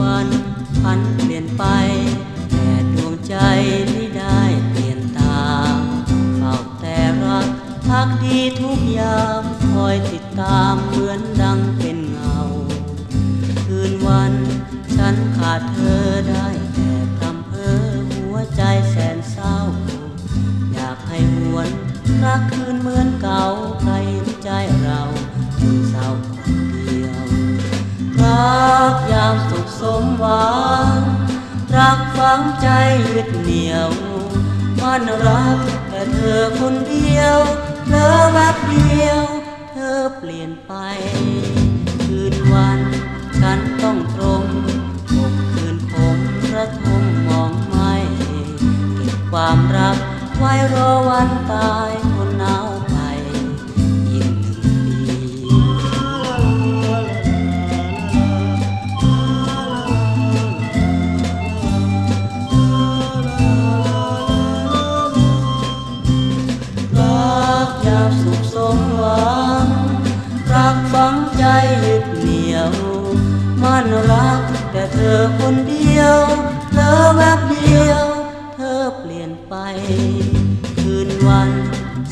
วันพันเปลี่ยนไป แต่ดวงใจไม่ได้เปลี่ยนตามเฝ้าแต่รักพักดีทุกยามคอยติดตามเหมือนดังเป็นเงา คืนวันฉันขาดเธอได้แต่พำเพ้อหัวใจแสนเศร้า อยากให้หวนรักคืนเหมือนเก่าใครรู้ใจเราคนเศร้าคนเดียวรักยามสุ สมหวัง รักฝังใจยึดเหนี่ยว มันรักแต่เธอคนเดียวเธอแบบเดียว เธอเปลี่ยนไป คืนวัน ฉันต้องตรงอกคืนคมระทมมองไม่ เก็บความรักไว้รอวันตาย สุขสมหวัง รักฝังใจยึดเหนียว มั่นรักแต่เธอคนเดียว เธอแวบเดียว เธอเปลี่ยนไป คืนวัน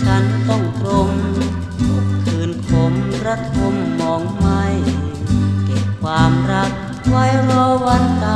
ฉันต้องตรงคืนขมระทมมองไม่ เก็บความรักไว้รอวันตา